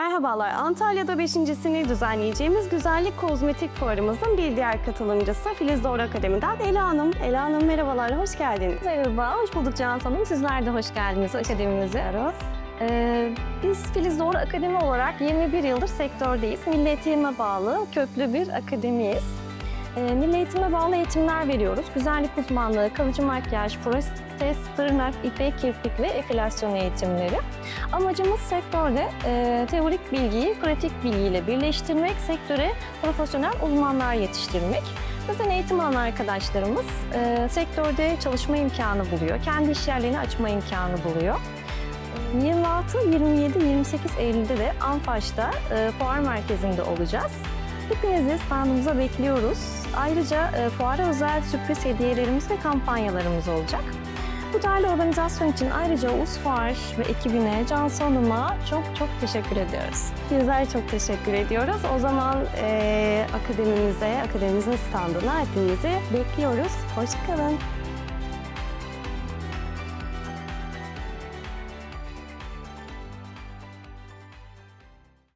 Merhabalar, Antalya'da 5.sini düzenleyeceğimiz Güzellik Kozmetik Fuarımızın bir diğer katılımcısı Filiz Doğru Akademi'den Ela Hanım. Ela Hanım merhabalar, hoş geldiniz. Merhaba, hoş bulduk Cansu Hanım. Sizler de hoş geldiniz akademimize. Ee, biz Filiz Doğru Akademi olarak 21 yıldır sektördeyiz. Milli Eğitim'e bağlı köklü bir akademiyiz. Ee, Milli Eğitim'e bağlı eğitimler veriyoruz. Güzellik uzmanlığı, kalıcı makyaj, protez, tırnak, ipek, kirpik ve epilasyon eğitimleri. Amacımız sektörde e, teorik bilgiyi pratik bilgiyle birleştirmek, sektöre profesyonel uzmanlar yetiştirmek. Bizden eğitim alan arkadaşlarımız e, sektörde çalışma imkanı buluyor, kendi iş yerlerini açma imkanı buluyor. 26, 27, 28 Eylül'de de Anfaş'ta e, fuar merkezinde olacağız. Hepinizi standımıza bekliyoruz. Ayrıca e, fuara özel sürpriz hediyelerimiz ve kampanyalarımız olacak. Bu değerli organizasyon için ayrıca Ulus Fuar ve ekibine, Cansu Hanım'a çok çok teşekkür ediyoruz. Bizler çok teşekkür ediyoruz. O zaman eee akademimize, akademimizin standına hepinizi bekliyoruz. Hoşçakalın.